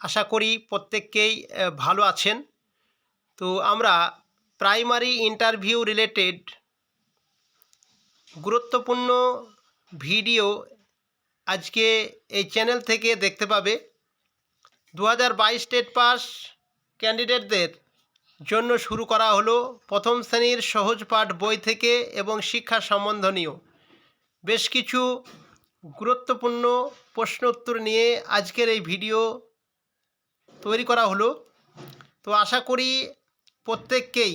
আশা করি প্রত্যেককেই ভালো আছেন। তো আমরা প্রাইমারি ইন্টারভিউ রিলেটেড গুরুত্বপূর্ণ ভিডিও আজকে এই চ্যানেল থেকে দেখতে পাবে। দু হাজার বাইশ স্টেট পাস ক্যান্ডিডেটদের জন্য শুরু করা হলো প্রথম শ্রেণির সহজ পাঠ বই থেকে এবং শিক্ষা সম্বন্ধনীয় বেশ কিছু গুরুত্বপূর্ণ প্রশ্ন উত্তর নিয়ে আজকের এই ভিডিও তৈরি করা হলো। তো আশা করি প্রত্যেককেই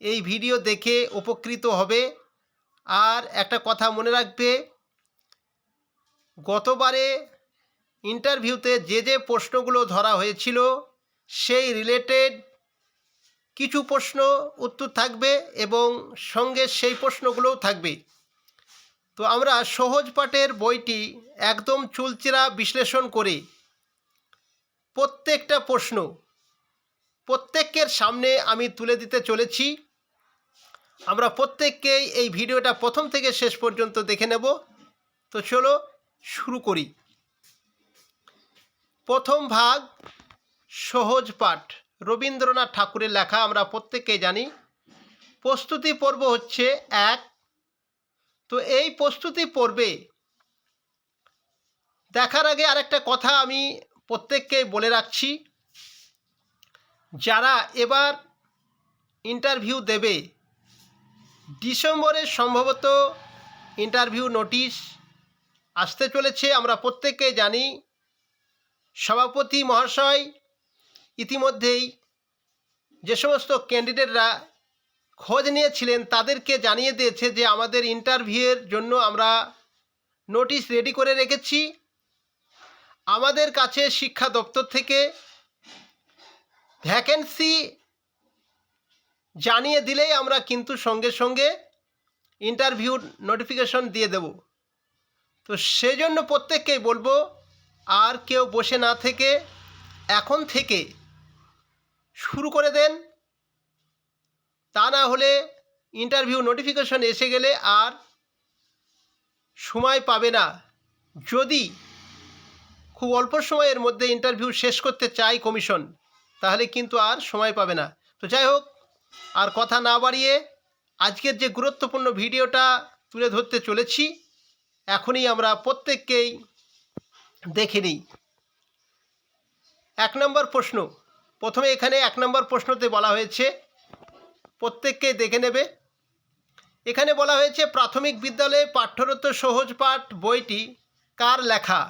এই ভিডিও দেখে উপকৃত হবে। আর একটা কথা মনে রাখবে, গতবারে ইন্টারভিউতে যে যে প্রশ্নগুলো ধরা হয়েছিল, সেই রিলেটেড কিছু প্রশ্ন উত্তর থাকবে এবং সঙ্গে সেই প্রশ্নগুলোও থাকবে। তো আমরা সহজ পাঠের বইটি একদম চুলচেরা বিশ্লেষণ করে প্রত্যেকটা প্রশ্ন প্রত্যেকের সামনে আমি তুলে দিতে চলেছি। আমরা প্রত্যেককেই এই ভিডিওটা প্রথম থেকে শেষ পর্যন্ত দেখে নেব। তো চলো শুরু করি। প্রথম ভাগ, সহজ পাঠ। রবীন্দ্রনাথ ঠাকুরের লেখা আমরা প্রত্যেকেই জানি। প্রস্তুতি পর্ব হচ্ছে এক। তো এই প্রস্তুতি পর্বে দেখার আগে আরেকটা কথা আমি প্রত্যেককে বলে রাখছি, যারা এবার ইন্টারভিউ দেবে, ডিসেম্বরে সম্ভবত ইন্টারভিউ নোটিশ আসতে চলেছে, আমরা প্রত্যেককে জানি, সভাপতি মহাশয় ইতিমধ্যেই যে সমস্ত ক্যান্ডিডেটরা খোঁজ নিয়েছিলেন, তাদেরকে জানিয়ে দিয়েছে যে আমাদের ইন্টারভিউয়ের জন্য আমরা নোটিশ রেডি করে রেখেছি। আমাদের কাছে শিক্ষা দপ্তর থেকে ভ্যাকেন্সি জানিয়ে দিলেই আমরা কিন্তু সঙ্গে সঙ্গে ইন্টারভিউ নোটিফিকেশন দিয়ে দেব। তো সেজন্য প্রত্যেককেই বলব, আর কেউ বসে না থেকে এখন থেকে শুরু করে দেন। তা না হলে ইন্টারভিউ নোটিফিকেশন এসে গেলে আর সময় পাবে না। যদি খুব অল্প সময়ের মধ্যে ইন্টারভিউ শেষ করতে চাই কমিশন তাহলে কিন্তু আর সময় পাবে না। তো যাই হোক, আর কথা না বাড়িয়ে আজকের যে গুরুত্বপূর্ণ ভিডিওটা তুলে ধরতে চলেছি, এখনই আমরা প্রত্যেককেই দেখে নিই। এক নম্বর প্রশ্ন, প্রথমে এখানে এক নম্বর প্রশ্নতে বলা হয়েছে, প্রত্যেককে দেখে নেবে। এখানে বলা হয়েছে, প্রাথমিক বিদ্যালয়ে পাঠ্যরত সহজ পাঠ বইটি কার লেখা?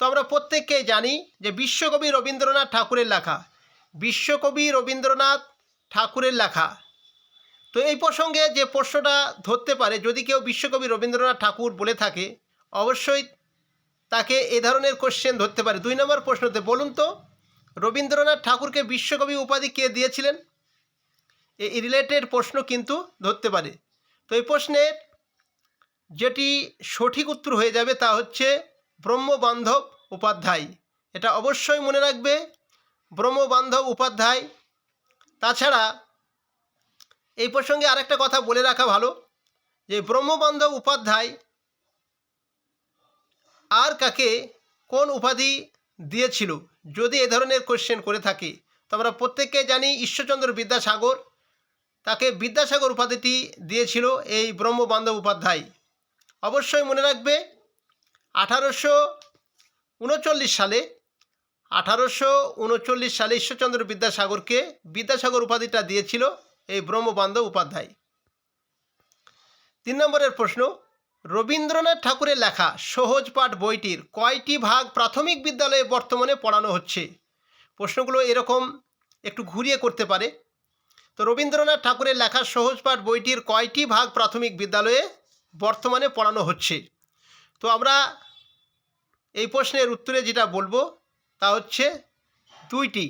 তো আমরা প্রত্যেককেই জানি যে বিশ্বকবি রবীন্দ্রনাথ ঠাকুরের লেখা। বিশ্বকবি রবীন্দ্রনাথ ঠাকুরের লেখা। তো এই প্রসঙ্গে যে প্রশ্নটা ধরতে পারে, যদি কেউ বিশ্বকবি রবীন্দ্রনাথ ঠাকুর বলে থাকে, অবশ্যই তাকে এ ধরনের কোশ্চেন ধরতে পারে। দুই নম্বর প্রশ্নতে বলুন তো, রবীন্দ্রনাথ ঠাকুরকে বিশ্বকবি উপাধি কে দিয়েছিলেন? এই রিলেটেড প্রশ্ন কিন্তু ধরতে পারে। তো এই প্রশ্নের যেটি সঠিক উত্তর হয়ে যাবে তা হচ্ছে ব্রহ্মবান্ধব উপাধ্যায়। এটা অবশ্যই মনে রাখবে, ব্রহ্মবান্ধব উপাধ্যায়। তাছাড়া এই প্রসঙ্গে আরেকটা কথা বলে রাখা ভালো, যে ব্রহ্মবান্ধব উপাধ্যায় আর কাকে কোন উপাধি দিয়েছিল, যদি এ ধরনের কোশ্চেন করে থাকে। তো আমরা প্রত্যেককে জানি ঈশ্বরচন্দ্র বিদ্যাসাগর, তাকে বিদ্যাসাগর উপাধিটি দিয়েছিল এই ব্রহ্মবান্ধব উপাধ্যায়। অবশ্যই মনে রাখবে আঠারোশো উনচল্লিশ সালে, আঠারোশো উনচল্লিশ সালে ঈশ্বরচন্দ্র বিদ্যাসাগরকে বিদ্যাসাগর উপাধিটা দিয়েছিল এই ব্রহ্মবান্ধব উপাধ্যায়। তিন নম্বরের প্রশ্ন, রবীন্দ্রনাথ ঠাকুরের লেখা সহজ পাঠ বইটির কয়টি ভাগ প্রাথমিক বিদ্যালয়ে বর্তমানে পড়ানো হচ্ছে? প্রশ্নগুলো এরকম, একটু ঘুরিয়ে করতে পারে। তো রবীন্দ্রনাথ ঠাকুরের লেখা সহজ পাঠ বইটির কয়টি ভাগ প্রাথমিক বিদ্যালয়ে বর্তমানে পড়ানো হচ্ছে? তো আমরা এই প্রশ্নের উত্তরে যেটা বলব তা হচ্ছে দুইটি।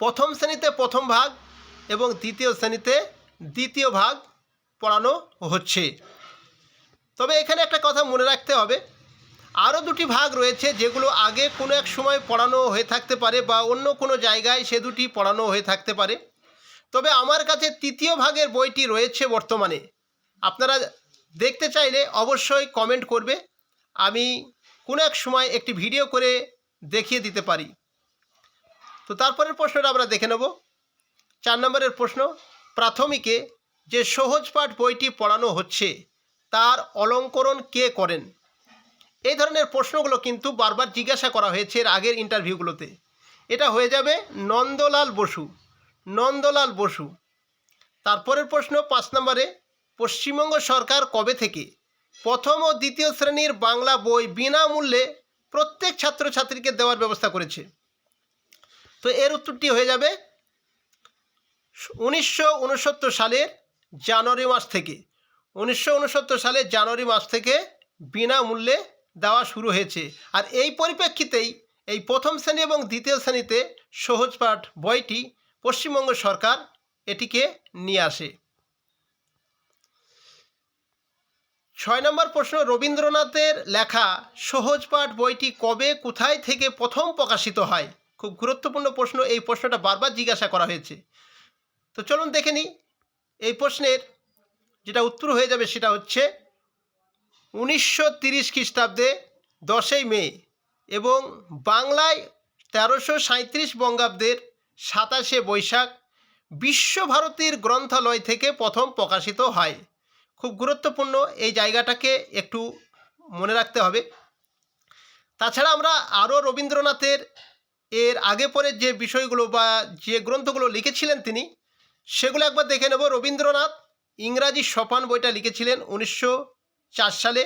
প্রথম শ্রেণীতে প্রথম ভাগ এবং দ্বিতীয় শ্রেণীতে দ্বিতীয় ভাগ পড়ানো হচ্ছে। তবে এখানে একটা কথা মনে রাখতে হবে, আরও দুটি ভাগ রয়েছে যেগুলো আগে কোনো এক সময় পড়ানো হয়ে থাকতে পারে বা অন্য কোনো জায়গায় সে দুটি পড়ানো হয়ে থাকতে পারে। তবে আমার কাছে তৃতীয় ভাগের বইটি রয়েছে বর্তমানে। আপনারা দেখতে চাইলে অবশ্যই কমেন্ট করবে। আমি কোনো এক সময় একটি ভিডিও করে দেখিয়ে দিতে পারি। তো তারপরের প্রশ্নটা আমরা দেখে নেব। চার নম্বরের প্রশ্ন, প্রাথমিকে যে সহজ পাঠ বইটি পড়ানো হচ্ছে, তার অলঙ্করণ কে করেন? এই ধরনের প্রশ্নগুলো কিন্তু বারবার জিজ্ঞাসা করা হয়েছে এর আগের ইন্টারভিউগুলোতে। এটা হয়ে যাবে নন্দলাল বসু। নন্দলাল বসু। তারপরের প্রশ্ন, পাঁচ নম্বরে, পশ্চিমবঙ্গ সরকার কবে থেকে প্রথম ও দ্বিতীয় শ্রেণির বাংলা বই বিনামূল্যে প্রত্যেক ছাত্রছাত্রীকে দেওয়ার ব্যবস্থা করেছে। তো এর উত্তরটি হয়ে যাবে উনিশশো উনসত্তর সালের জানুয়ারি মাস থেকে। উনিশশো উনসত্তর সালের জানুয়ারি মাস থেকে বিনামূল্যে দেওয়া শুরু হয়েছে। আর এই পরিপ্রেক্ষিতেই এই প্রথম শ্রেণি এবং দ্বিতীয় শ্রেণীতে সহজ পাঠ বইটি পশ্চিমবঙ্গ সরকার এটিকে নিয়ে আসে। ছয় নম্বর প্রশ্ন, রবীন্দ্রনাথের লেখা সহজ পাঠ বইটি কবে, কোথায় থেকে প্রথম প্রকাশিত হয়? খুব গুরুত্বপূর্ণ প্রশ্ন, এই প্রশ্নটা বারবার জিজ্ঞাসা করা হয়েছে। তো চলুন দেখে নিই। এই প্রশ্নের যেটা উত্তর হয়ে যাবে সেটা হচ্ছে, উনিশশো তিরিশ খ্রিস্টাব্দে দশই মে এবং বাংলায় তেরোশো সাঁত্রিশ বঙ্গাব্দের সাতাশে বৈশাখ বিশ্বভারতীর গ্রন্থালয় থেকে প্রথম প্রকাশিত হয়। খুব গুরুত্বপূর্ণ এই জায়গাটাকে একটু মনে রাখতে হবে। তাছাড়া আমরা আরও রবীন্দ্রনাথের এর আগে পরে যে বিষয়গুলো বা যে গ্রন্থগুলো লিখেছিলেন তিনি, সেগুলো একবার দেখে নেব। রবীন্দ্রনাথ ইংরাজি সোপান বইটা লিখেছিলেন উনিশশো চার সালে।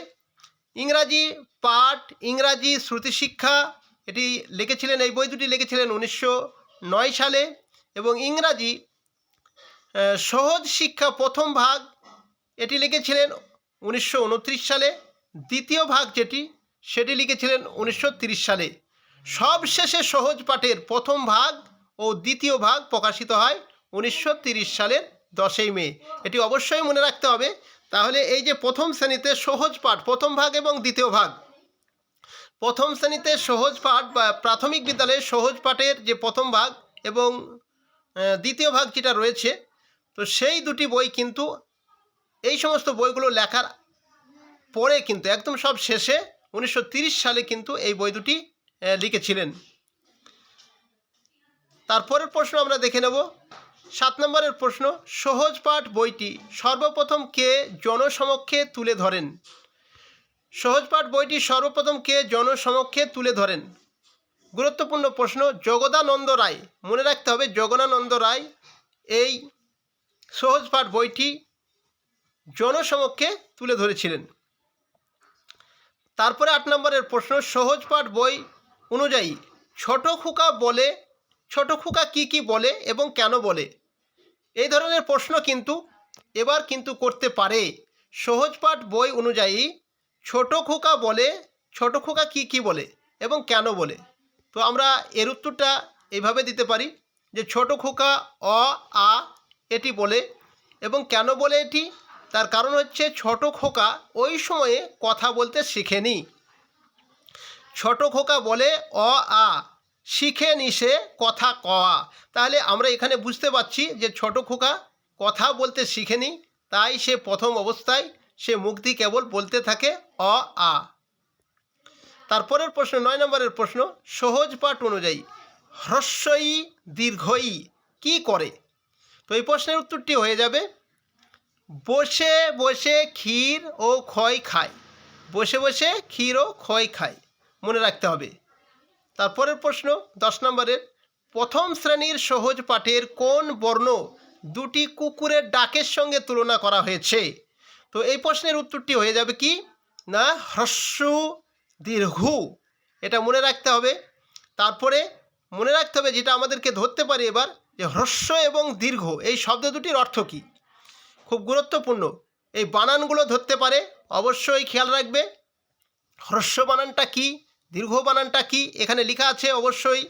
ইংরাজি পাঠ, ইংরাজি শ্রুতিশিক্ষা এটি লিখেছিলেন, এই বই দুটি লিখেছিলেন উনিশশো নয় সালে এবং ইংরাজি সহজ শিক্ষা প্রথম ভাগ এটি লিখেছিলেন উনিশশো উনত্রিশ সালে। দ্বিতীয় ভাগ যেটি, সেটি লিখেছিলেন উনিশশো সালে। সবশেষে সহজ পাঠের প্রথম ভাগ ও দ্বিতীয় ভাগ প্রকাশিত হয় উনিশশো সালের দশই মে। এটি অবশ্যই মনে রাখতে হবে। তাহলে এই যে প্রথম শ্রেণীতে সহজ পাঠ, প্রথম ভাগ এবং দ্বিতীয় ভাগ। প্রথম শ্রেণীতে সহজ পাঠ বা প্রাথমিক বিদ্যালয়ে সহজ পাঠের যে প্রথম ভাগ এবং দ্বিতীয় ভাগ যেটা রয়েছে, তো সেই দুটি বই কিন্তু এই সমস্ত বইগুলো লেখার পরে কিন্তু, একদম সব শেষে উনিশশো সালে কিন্তু এই বই দুটি লিখেছিলেন। তারপরের প্রশ্ন আমরা দেখে নেব। সাত নম্বরের প্রশ্ন, সহজ পাঠ বইটি সর্বপ্রথম কে জনসমক্ষে তুলে ধরেন? সহজ পাঠ বইটি সর্বপ্রথম কে জনসমক্ষে তুলে ধরেন? গুরুত্বপূর্ণ প্রশ্ন, জগদানন্দ রায়। মনে রাখতে হবে, জগদানন্দ রায় এই সহজ পাঠ বইটি জনসমক্ষে তুলে ধরেছিলেন। তারপরে আট নম্বরের প্রশ্ন, সহজ পাঠ বই অনুযায়ী ছোট খোকা বলে, ছোট খোকা কী কী বলে এবং কেন বলে? এই ধরনের প্রশ্ন কিন্তু এবার কিন্তু করতে পারে। সহজ পাঠ বই অনুযায়ী ছোট খোকা বলে, ছোট খোকা কী কী বলে এবং কেন বলে? তো আমরা এর উত্তরটা এইভাবে দিতে পারি যে ছোট খোকা অ, আ, এটি বলে এবং কেন বলে এটি? তার কারণ হচ্ছে ছোট খোকা ওই সময়ে কথা বলতে শিখেনি। ছোট খোকা বলে অ, আ, শিখে নিশে কথা কওয়া তাহলে আমরা এখানে বুঝতে পারছি যে ছোট খোকা কথা বলতে শিখেনি, তাই সে প্রথম অবস্থায় সে দিয়ে কেবল বলতে থাকে অ, আ। তারপরের প্রশ্ন, নয় নম্বরের প্রশ্ন, সহজ পাঠ অনুযায়ী হ্রস্বই দীর্ঘই কি করে? তো এই প্রশ্নের উত্তরটি হয়ে যাবে বসে বসে ক্ষীর ও খয় খায়। বসে বসে ক্ষীর ও খয় খায়। মনে রাখতে হবে। তারপরের প্রশ্ন দশ নম্বরের, প্রথম শ্রেণির সহজ পাঠের কোন বর্ণ দুটি কুকুরের ডাকের সঙ্গে তুলনা করা হয়েছে? তো এই প্রশ্নের উত্তরটি হয়ে যাবে কি? না, হ্রস্ব, দীর্ঘ। এটা মনে রাখতে হবে। তারপরে মনে রাখতে হবে যেটা আমাদেরকে ধরতে পারি এবার, যে হ্রস্ব এবং দীর্ঘ, এই শব্দ দুটির অর্থ কী? খুব গুরুত্বপূর্ণ। এই বানানগুলো ধরতে পারে, অবশ্যই খেয়াল রাখবে। হ্রস্ব বানানটা কি? দীর্ঘ বানানটা কি? এখানে লেখা আছে, অবশ্যই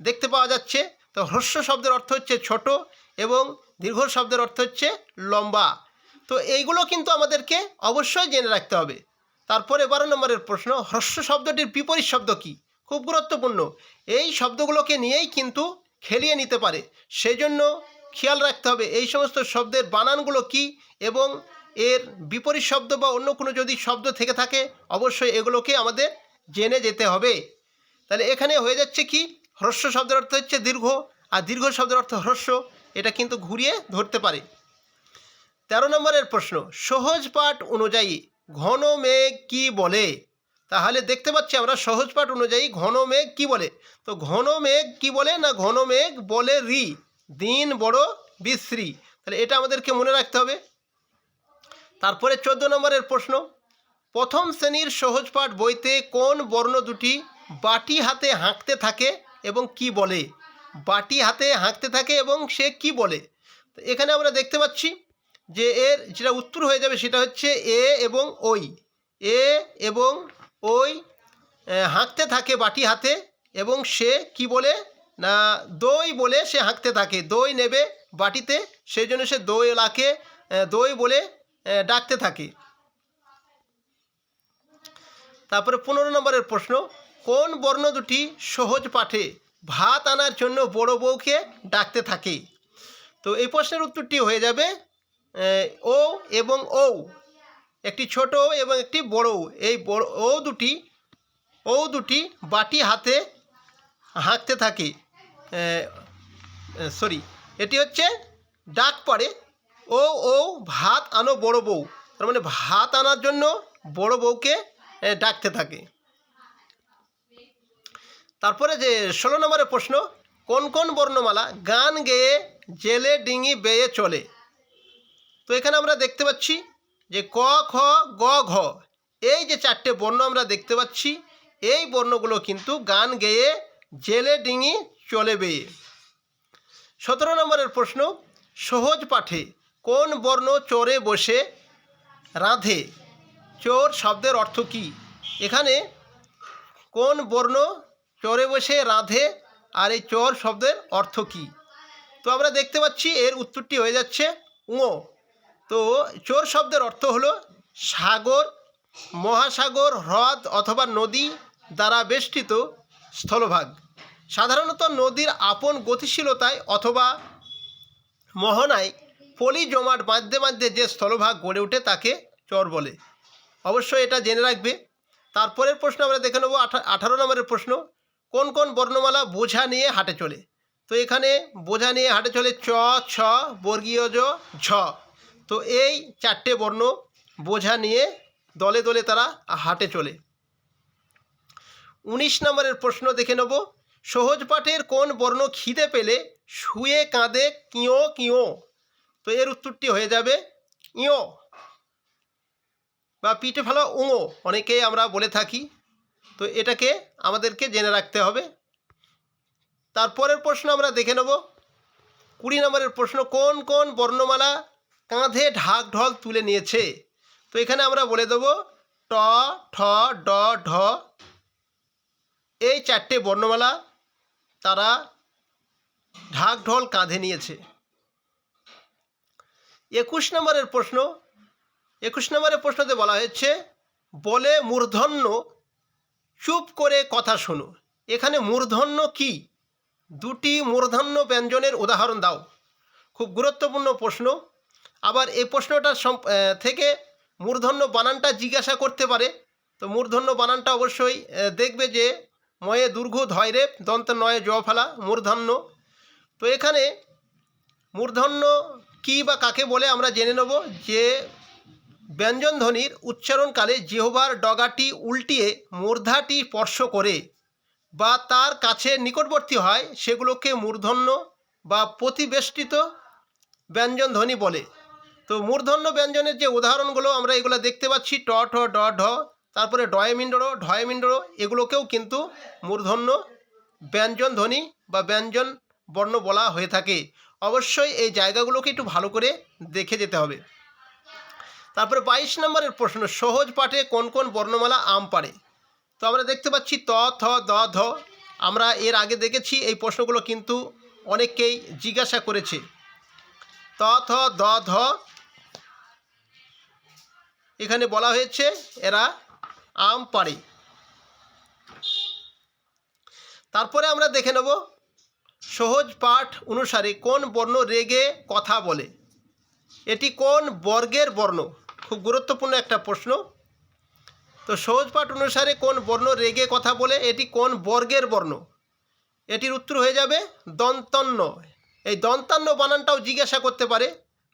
দেখতে পাওয়া যাচ্ছে। তো হ্রস্ব শব্দের অর্থ হচ্ছে ছোট এবং দীর্ঘ শব্দের অর্থ হচ্ছে লম্বা। তো এইগুলো কিন্তু আমাদেরকে অবশ্যই জেনে রাখতে হবে। তারপরে বারো নম্বরের প্রশ্ন, হ্রস্ব শব্দটির বিপরীত শব্দ কি? খুব গুরুত্বপূর্ণ। এই শব্দগুলোকে নিয়েই কিন্তু খেলিয়ে নিতে পারে। সেই জন্য খেয়াল রাখতে হবে। এই সমস্ত শব্দের বানানগুলো কি এবং এর বিপরীত শব্দ বা অন্য কোনো যদি শব্দ থেকে থাকে, অবশ্যই এগুলোকে আমাদের জেনে যেতে হবে। তাহলে এখানে হয়ে যাচ্ছে কি? হ্রস্ব শব্দের অর্থ হচ্ছে দীর্ঘ, আর দীর্ঘ শব্দের অর্থ হ্রস্ব, এটা কিন্তু ঘুরিয়ে ধরতে পারে। তেরো নম্বরের প্রশ্ন, সহজ পাঠ অনুযায়ী ঘন মেঘ কি বলে? তাহলে দেখতে পাচ্ছি আমরা সহজ পাঠ অনুযায়ী ঘন মেঘ কি বলে? তো ঘন মেঘ কি বলে না ঘন মেঘ বলে রি? দিন বড় বিশ্রী। তাহলে এটা আমাদেরকে মনে রাখতে হবে। তারপরে চোদ্দ নম্বরের প্রশ্ন, প্রথম শ্রেণির সহজ পাঠ বইতে কোন বর্ণ দুটি বাটি হাতে হাঁকতে থাকে এবং কি বলে? বাটি হাতে হাঁকতে থাকে এবং সে কি বলে? এখানে আমরা দেখতে পাচ্ছি যে এর যেটা উত্তর হয়ে যাবে সেটা হচ্ছে এ এবং ওই। এ এবং ওই হাঁকতে থাকে বাটি হাতে এবং সে কি বলে? না, দই বলে সে হাঁকতে থাকে। দই নেবে বাটিতে সেই জন্য সে দই দই বলে ডাকতে থাকে। তারপরে পনেরো নম্বরের প্রশ্ন, কোন বর্ণ দুটি সহজ পাঠে ভাত আনার জন্য বড় বউকে ডাকতে থাকে? তো এই প্রশ্নের উত্তরটি হয়ে যাবে ও এবং ও একটি ছোট এবং একটি বড়। এই বড় ও দুটি ও দুটি বাটি হাতে হাঁকতে থাকে। সরি এটি হচ্ছে ডাক পড়ে, ও ও, ভাত আনো বড় বউ। তার মানে ভাত আনার জন্য বড় বউকে ডাকতে থাকে। তারপরে যে ষোলো নম্বরের প্রশ্ন, কোন কোন বর্ণমালা গান গেয়ে জেলে ডিঙি বেয়ে চলে? তো এখানে আমরা দেখতে পাচ্ছি যে ক, খ, গ, ঘ, এই যে চারটে বর্ণ আমরা দেখতে পাচ্ছি, এই বর্ণগুলো কিন্তু গান গেয়ে জেলে ডিঙি চলে বেয়ে। সতেরো নম্বরের প্রশ্ন, সহজ পাঠে কোন বর্ণ চোরে বসে? রাধে, চোর শব্দের অর্থ কী? এখানে কোন বর্ণ চোরে বসে রাধে আর এই চোর শব্দের অর্থ কী? তো আমরা দেখতে পাচ্ছি এর উত্তরটি হয়ে যাচ্ছে উঁ তো চোর শব্দের অর্থ হলো সাগর, মহাসাগর, হ্রদ অথবা নদী দ্বারা বেষ্টিত স্থলভাগ। সাধারণত নদীর আপন গতিশীলতায় অথবা মোহনায় পলি জমাট বাঁধতে বাঁধতে যে স্থলভাগ গড়ে ওঠে তাকে চর বলে। অবশ্যই এটা জেনে রাখবে। তারপরের প্রশ্ন আমরা দেখে নেব, আঠা আঠারো নম্বরের প্রশ্ন, কোন কোন বর্ণমালা বোঝা নিয়ে হাটে চলে? তো এখানে বোঝা নিয়ে হাটে চলে চ, ছ, বর্গীয় জ, ঝ। তো এই চারটে বর্ণ বোঝা নিয়ে দলে দলে তারা হাটে চলে। উনিশ নম্বরের প্রশ্ন দেখে নেব সহজ পাঠের কোন বর্ণ খিদে পেলে শুয়ে কাঁদে কিঁয়ো কিঁয়ো? তো এর উত্তরটি হয়ে যাবে ইঁয়ো বা পিঠে ফেলা উঙো অনেকেই আমরা বলে থাকি। তো এটাকে আমাদেরকে জেনে রাখতে হবে। তারপরের প্রশ্ন আমরা দেখে নেব। কুড়ি নম্বরের প্রশ্ন, কোন কোন বর্ণমালা কাঁধে ঢাক ঢল তুলে নিয়েছে? তো এখানে আমরা বলে দেব, ট, ঠ, ড, ঢ। এই চারটে বর্ণমালা তারা ঢাক ঢোল কাঁধে নিয়েছে। একুশ নম্বরের প্রশ্ন, একুশ নম্বরের প্রশ্নতে বলা হয়েছে, বলে মূর্ধন্য চুপ করে কথা শোনো। এখানে মূর্ধন্য কি? দুটি মূর্ধন্য ব্যঞ্জনের উদাহরণ দাও। খুব গুরুত্বপূর্ণ প্রশ্ন। আবার এই প্রশ্নটার থেকে মূর্ধন্য বানানটা জিজ্ঞাসা করতে পারে। তো মূর্ধন্য বানানটা অবশ্যই দেখবে যে ময়ে দুর্ঘ ধয়রে দন্ত নয়ে জ ফেলা মূর্ধন্য। তো এখানে মূর্ধন্য কি বা কাকে বলে আমরা জেনে নেব যে ব্যঞ্জন ধ্বনির উচ্চারণকালে জিহবার ডগাটি উল্টিয়ে মূর্ধাটি স্পর্শ করে বা তার কাছে নিকটবর্তী হয়, সেগুলোকে মূর্ধন্য বা প্রতিবেষ্টিত ব্যঞ্জন ধ্বনি বলে। তো মূর্ধন্য ব্যঞ্জনের যে উদাহরণগুলো আমরা এগুলো দেখতে পাচ্ছি, ট, ঠ, ড, ঢ তারপরে ডয়মিন্ডরো, ঢয়মিন্ডরো, এগুলোকেও কিন্তু মূর্ধন্য ব্যঞ্জন ধ্বনি বা ব্যঞ্জন বর্ণ বলা হয়ে থাকে। অবশ্যই এই জায়গাগুলোকে একটু ভালো করে দেখে যেতে হবে। তারপরে বাইশ নম্বরের প্রশ্ন, সহজ পাঠে কোন কোন বর্ণমালা আম পারে তো আমরা দেখতে পাচ্ছি ত, থ, দ, ধ। আমরা এর আগে দেখেছি, এই প্রশ্নগুলো কিন্তু অনেককেই জিজ্ঞাসা করেছে। ত, থ, দ, ধ। এখানে বলা হয়েছে, এরা আম পারে তারপরে আমরা দেখে নেব সহজ পাঠ অনুসারে কোন বর্ণ রেগে কথা বলে। এটি কোন বর্গের বর্ণ? খুব গুরুত্বপূর্ণ একটা প্রশ্ন। তো সহজ পাঠ অনুসারে কোন বর্ণ রেগে কথা বলে, এটি কোন বর্গের বর্ণ? এটির উত্তর হয়ে যাবে দন্তন্য এই দন্তান্ন বানানটাও জিজ্ঞাসা করতে পারে।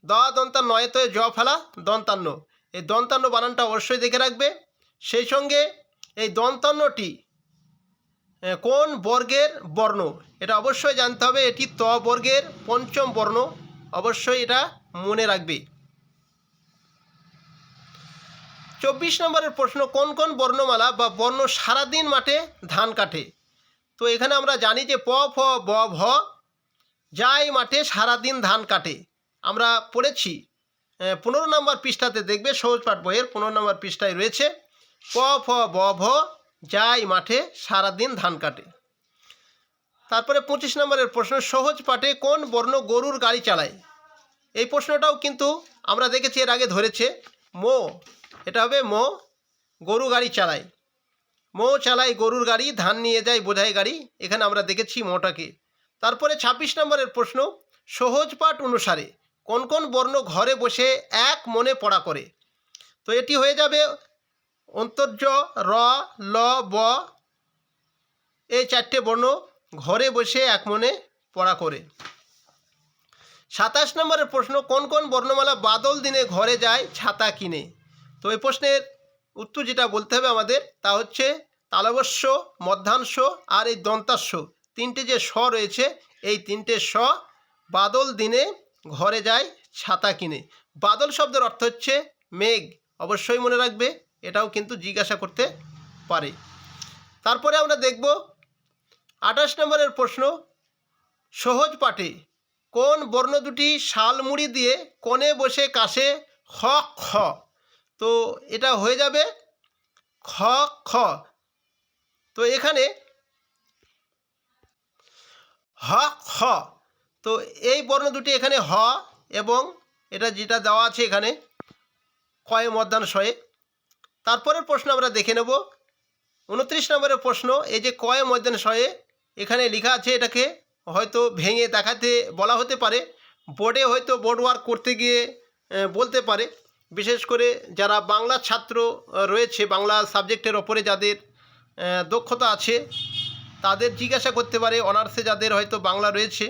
দ দন্তান্ন নয়তো জ ফেলা দন্তান্ন। এই দন্তান্ন বানানটা অবশ্যই দেখে রাখবে। সেই সঙ্গে এই দন্তান্নটি কোন বর্গের বর্ণ? এটা অবশ্যই জানতে হবে, এটি ত বর্গের পঞ্চম বর্ণ, অবশ্যই এটা মনে রাখবে। চব্বিশ নম্বরের প্রশ্ন, কোন কোন বর্ণমালা বা বর্ণ সারাদিন মাঠে ধান কাটে? তো এখানে আমরা জানি যে প, ফ, ব, ভ, যাই মাঠে সারাদিন ধান কাটে। আমরা পড়েছি পনেরো নম্বর পৃষ্ঠাতে দেখবে সহজ পাঠ বইয়ের, পনেরো নম্বর পৃষ্ঠায় রয়েছে। প, ফ, ব, ভ, যাই মাঠে সারাদিন ধান কাটে। তারপরে পঁচিশ নম্বরের প্রশ্ন, সহজ পাঠে কোন বর্ণ গরুর গাড়ি চালায়? এই প্রশ্নটাও কিন্তু আমরা দেখেছি, এর আগে ধরেছে। মো, এটা হবে মো, গরু গাড়ি চালায়। মো চালায় গরুর গাড়ি, ধান নিয়ে যায় বোঝাই গাড়ি, এখানে আমরা দেখেছি মোটাকে। তারপরে ছাব্বিশ নম্বরের প্রশ্ন, সহজ পাঠ অনুসারে কোন কোন বর্ণ ঘরে বসে এক মনে পড়া করে? তো এটি হয়ে যাবে অন্তর্য র, ল, ব এই চারটে বর্ণ ঘরে বসে এক মনে পড়া করে। সাতাশ নম্বরের প্রশ্ন, কোন কোন বর্ণমালা বাদল দিনে ঘরে যায়, ছাতা কিনে? তো এই প্রশ্নের উত্তর যেটা বলতে হবে আমাদের, তা হচ্ছে তালবস্য মধ্যাংশ আর এই দন্তাস্য। তিনটে যে স রয়েছে, এই তিনটে স বাদল দিনে ঘরে যায়, ছাতা কিনে। বাদল শব্দের অর্থ হচ্ছে মেঘ। অবশ্যই মনে রাখবে এটাও কিন্তু জিজ্ঞাসা করতে পারে। তারপরে আমরা দেখব আঠাশ নম্বরের প্রশ্ন, সহজ পাঠে কোন বর্ণ দুটি শালমুড়ি দিয়ে কোণে বসে কাশে খ খ? তো এটা হয়ে যাবে খ খ। তো এখানে হ, খ। তো এই বর্ণ দুটি এখানে হ এবং এটা যেটা দেওয়া আছে এখানে কয়ে মধ্যাহ্নশয়ে তারপরের প্রশ্ন আমরা দেখে নেব। উনত্রিশ নম্বরের প্রশ্ন, এই যে কয় ময়দান মধ্যাহ্নশয়ে এখানে লেখা আছে এটাকে হয়তো ভেঙে দেখাতে বলা হতে পারে। বোর্ডে হয়তো বোর্ড ওয়ার্ক করতে গিয়ে বলতে পারে। বিশেষ করে যারা বাংলা ছাত্র রয়েছে, বাংলা সাবজেক্টের ওপরে যাদের দক্ষতা আছে, তাদের জিজ্ঞাসা করতে পারে। অনার্সে যাদের হয়তো বাংলা রয়েছে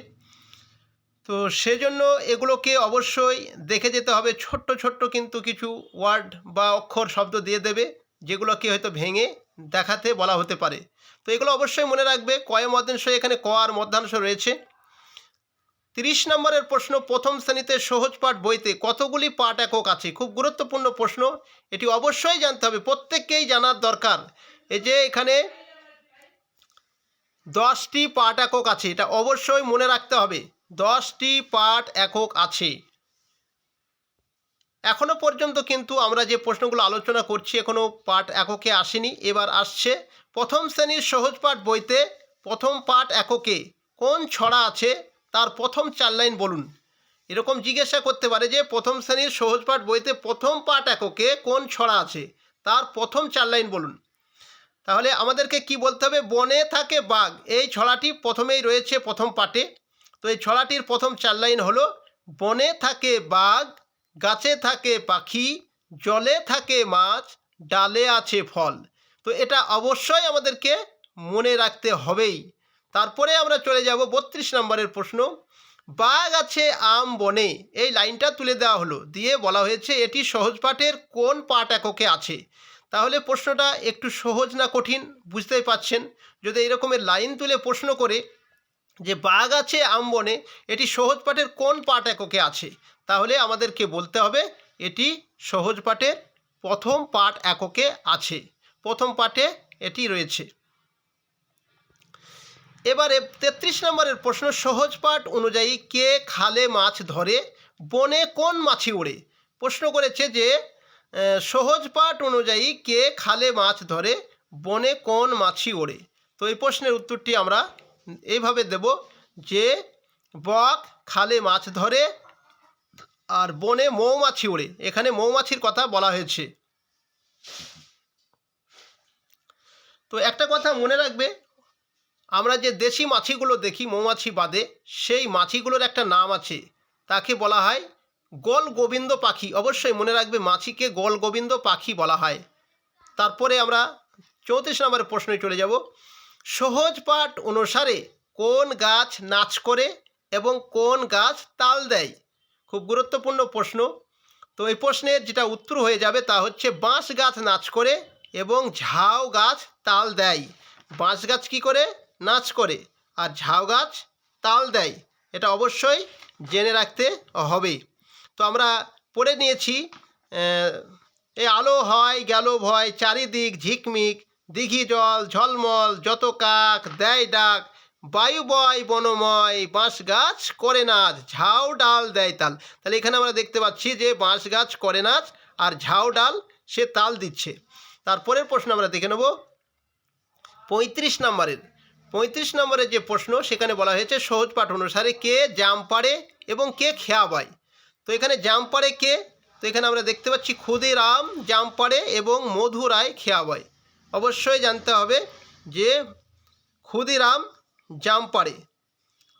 তো সেজন্য এগুলোকে অবশ্যই দেখে যেতে হবে। ছোট্ট ছোট্ট কিন্তু কিছু ওয়ার্ড বা অক্ষর শব্দ দিয়ে দেবে, যেগুলোকে হয়তো ভেঙে দেখাতে বলা হতে পারে। তো এগুলো অবশ্যই মনে রাখবে, কয় মধ্যাংশ এখানে ক আর মধ্যাংশ রয়েছে। তিরিশ নম্বরের প্রশ্ন, প্রথম শ্রেণীতে সহজ পাঠ বইতে কতগুলি পাঠ একক আছে? খুব গুরুত্বপূর্ণ প্রশ্ন, এটি অবশ্যই জানতে হবে, প্রত্যেককেই জানার দরকার। এই যে এখানে দশটি পাঠ একক আছে, এটা অবশ্যই মনে রাখতে হবে। দশটি পাঠ একক আছে। এখনও পর্যন্ত কিন্তু আমরা যে প্রশ্নগুলো আলোচনা করছি এখনও পাঠ এককে আসেনি। এবার আসছে প্রথম শ্রেণির সহজ পাঠ বইতে প্রথম পাঠ এককে কোন ছড়া আছে, তার প্রথম চার লাইন বলুন। এরকম জিজ্ঞাসা করতে পারে যে প্রথম শ্রেণির সহজ পাঠ বইতে প্রথম পাঠ এককে কোন ছড়া আছে, তার প্রথম চার লাইন বলুন। তাহলে আমাদেরকে কি বলতে হবে? বনে থাকে বাঘ, এই ছড়াটি প্রথমেই রয়েছে প্রথম পাঠে। তো এই ছড়াটির প্রথম চার লাইন হলো, বনে থাকে বাঘ, গাছে থাকে পাখি, জলে থাকে মাছ, ডালে আছে ফল। তো এটা অবশ্যই আমাদেরকে মনে রাখতে হবেই। তারপরে আমরা চলে যাব বত্রিশ নম্বরের প্রশ্ন, বাঘ আছে আম বনে? এই লাইনটা তুলে দেওয়া হলো। দিয়ে বলা হয়েছে, এটি সহজ পাঠের কোন পাঠ এককে আছে? তাহলে প্রশ্নটা একটু সহজ না কঠিন, বুঝতেই পাচ্ছেন যদি এরকমের লাইন তুলে প্রশ্ন করে যে বাঘ আছে আম বনে এটি সহজ পাঠের কোন পাঠ এককে আছে? তাহলে আমাদেরকে বলতে হবে, এটি সহজ পাঠের প্রথম পাঠ এককে আছে। প্রথম পাঠে এটি রয়েছে। এবারে তেত্রিশ নম্বরের প্রশ্ন, সহজ পাঠ অনুযায়ী কে খালে মাছ ধরে, বনে কোন মাছি ওড়ে? প্রশ্ন করেছে যে সহজ পাঠ অনুযায়ী কে খালে মাছ ধরে, বনে কোন মাছি ওড়ে? তো এই প্রশ্নের উত্তরটি আমরা এইভাবে দেব যে বক খালে মাছ ধরে আর বনে মৌমাছি ওড়ে। এখানে মৌমাছির কথা বলা হয়েছে। তো একটা কথা মনে রাখবে, আমরা যে দেশি মাছিগুলো দেখি মৌমাছি বাদে, সেই মাছিগুলোর একটা নাম আছে, তাকে বলা হয় গোল গোবিন্দ পাখি। অবশ্যই মনে রাখবে মাছিকে গোল গোবিন্দ পাখি বলা হয়। তারপরে আমরা চৌত্রিশ নম্বরের প্রশ্নে চলে যাব। সহজ পাঠ অনুসারে কোন গাছ নাচ করে এবং কোন গাছ তাল দেয়? খুব গুরুত্বপূর্ণ প্রশ্ন। তো এই প্রশ্নের যেটা উত্তর হয়ে যাবে তা হচ্ছে বাঁশ গাছ নাচ করে এবং ঝাউ গাছ তাল দেয়। বাঁশ গাছ কী করে? নাচ করে। আর ঝাউ গাছ তাল দেয়। এটা অবশ্যই জেনে রাখতে হবে। তো আমরা পড়ে নিয়েছি, এ আলো হয়, গেল ভয়, চারিদিক ঝিকমিক দিঘি জল, ঝলমল, যত কাক, দেয় ডাক বায়ু বয় বনময় বাঁশ গাছ করে নাচ, ঝাউ ডাল দেয় তাল। তাহলে এখানে আমরা দেখতে পাচ্ছি যে বাঁশ গাছ করে নাচ আর ঝাউ ডাল সে তাল দিচ্ছে। তারপরের প্রশ্ন আমরা দেখে নেব। পঁয়ত্রিশ নম্বরের পঁয়ত্রিশ নম্বরের যে প্রশ্ন, সেখানে বলা হয়েছে, সহজ পাঠ অনুসারে কে জাম পাড়ে এবং কে খেয়া বায়? তো এখানে জাম পাড়ে কে? তো এখানে আমরা দেখতে পাচ্ছি ক্ষুদিরাম জাম পাড়ে এবং মধুরায় খেয়া বায়। অবশ্যই জানতে হবে যে ক্ষুদিরাম জাম পাড়ে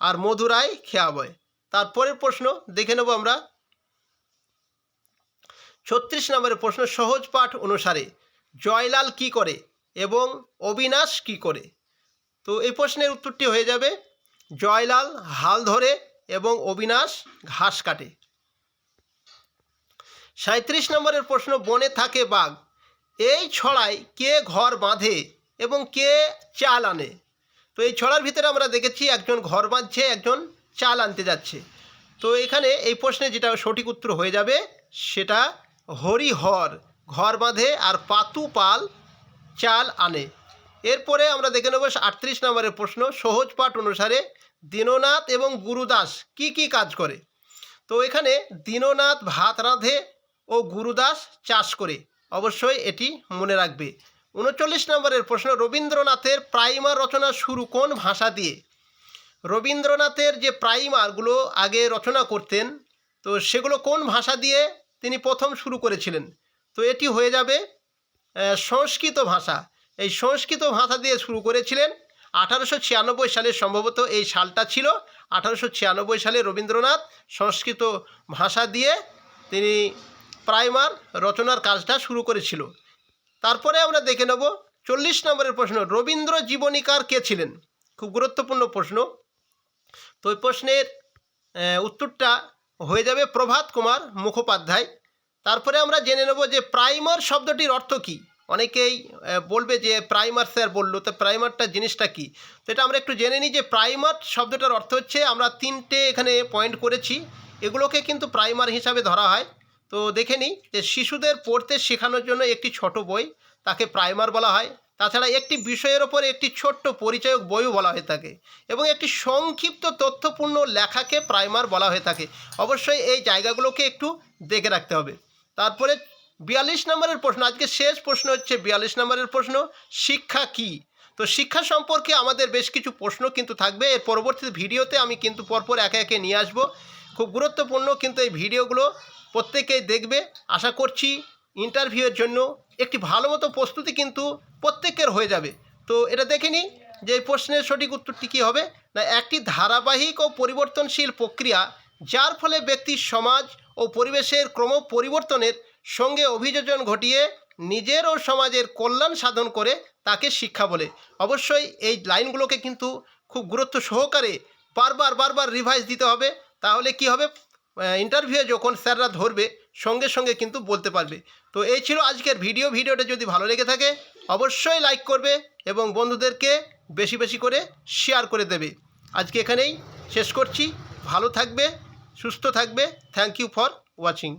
আর মধুরায় খেয়া বয় তারপরের প্রশ্ন দেখে নেব আমরা। ছত্রিশ নম্বরের প্রশ্ন, সহজ পাঠ অনুসারে জয়লাল কি করে এবং অবিনাশ কি করে? তো এই প্রশ্নের উত্তরটি হয়ে যাবে, জয়লাল হাল ধরে এবং অবিনাশ ঘাস কাটে। সাঁত্রিশ নম্বরের প্রশ্ন, বনে থাকে বাঘ এই ছড়ায় কে ঘর বাঁধে এবং কে চাল আনে? তো এই ছড়ার ভিতরে আমরা দেখেছি একজন ঘর বাঁধছে, একজন চাল আনতে যাচ্ছে। তো এখানে এই প্রশ্নে যেটা সঠিক উত্তর হয়ে যাবে, সেটা হরিহর ঘর বাঁধে আর পাতু পাল চাল আনে। এরপরে আমরা দেখে নেব আটত্রিশ নম্বরের প্রশ্ন, সহজ পাঠ অনুসারে দীননাথ এবং গুরুদাস কি কি কাজ করে? তো এখানে দীননাথ ভাত রাঁধে ও গুরুদাস চাষ করে। অবশ্যই এটি মনে রাখবে। উনচল্লিশ নম্বরের প্রশ্ন, রবীন্দ্রনাথের প্রাইমার রচনা শুরু কোন ভাষা দিয়ে? রবীন্দ্রনাথের যে প্রাইমারগুলো আগে রচনা করতেন, তো সেগুলো কোন ভাষা দিয়ে তিনি প্রথম শুরু করেছিলেন? তো এটি হয়ে যাবে সংস্কৃত ভাষা। এই সংস্কৃত ভাষা দিয়ে শুরু করেছিলেন আঠারোশো ছিয়ানব্বই সালে, সম্ভবত এই সালটা ছিল আঠারোশো ছিয়ানব্বই সালে রবীন্দ্রনাথ সংস্কৃত ভাষা দিয়ে তিনি প্রাইমার রচনার কাজটা শুরু করেছিল। তারপরে আমরা দেখে নেব চল্লিশ নম্বরের প্রশ্ন, রবীন্দ্র জীবনীকার কে ছিলেন? খুব গুরুত্বপূর্ণ প্রশ্ন। তো ওই প্রশ্নের উত্তরটা হয়ে যাবে প্রভাত কুমার মুখোপাধ্যায়। তারপরে আমরা জেনে নেব যে প্রাইমার শব্দটির অর্থ কী? অনেকেই বলবে যে প্রাইমার স্যার বলল, তো প্রাইমারটা জিনিসটা কী? তো এটা আমরা একটু জেনে নিই যে প্রাইমার শব্দটার অর্থ হচ্ছে, আমরা তিনটে এখানে পয়েন্ট করেছি। এগুলোকে কিন্তু প্রাইমার হিসাবে ধরা হয়। তো দেখে নিই যে শিশুদের পড়তে শেখানোর জন্য একটি ছোট বই, তাকে প্রাইমার বলা হয়। তাছাড়া একটি বিষয়ের ওপর একটি ছোট্ট পরিচয়ক বইও বলা হয়ে থাকে এবং একটি সংক্ষিপ্ত তথ্যপূর্ণ লেখাকে প্রাইমার বলা হয়ে থাকে। অবশ্যই এই জায়গাগুলোকে একটু দেখে রাখতে হবে। তারপরে বিয়াল্লিশ নম্বরের প্রশ্ন আজকে শেষ প্রশ্ন হচ্ছে বিয়াল্লিশ নম্বরের প্রশ্ন, শিক্ষা কি? তো শিক্ষা সম্পর্কে আমাদের বেশ কিছু প্রশ্ন কিন্তু থাকবে। এর পরবর্তী ভিডিওতে আমি কিন্তু পরপর একে একে নিয়ে আসব। খুব গুরুত্বপূর্ণ কিন্তু এই ভিডিওগুলো প্রত্যেকেই দেখবে। আশা করছি ইন্টারভিউয়ের জন্য একটি ভালো মতো প্রস্তুতি কিন্তু প্রত্যেকের হয়ে যাবে। তো এটা দেখে নিই যে প্রশ্নের সঠিক উত্তরটি কী হবে? না, একটি ধারাবাহিক ও পরিবর্তনশীল প্রক্রিয়া, যার ফলে ব্যক্তির সমাজ ও পরিবেশের ক্রম পরিবর্তনের সঙ্গে অভিযোজন ঘটিয়ে নিজের ও সমাজের কল্যাণ সাধন করে তাকে শিক্ষা বলে। অবশ্যই এই লাইনগুলোকে কিন্তু খুব গুরুত্ব সহকারে বারবার বারবার রিভাইজ দিতে হবে। তাহলে কি হবে? ইন্টারভিউ যখন স্যাররা ধরবে, সঙ্গে সঙ্গে কিন্তু বলতে পারবে। তো এই ছিল আজকের ভিডিও ভিডিওটা যদি ভালো লেগে থাকে, অবশ্যই লাইক করবে এবং বন্ধুদেরকে বেশি বেশি করে শেয়ার করে দেবে। আজকে এখানেই শেষ করছি। ভালো থাকবে, সুস্থ থাকবে। Thank you for watching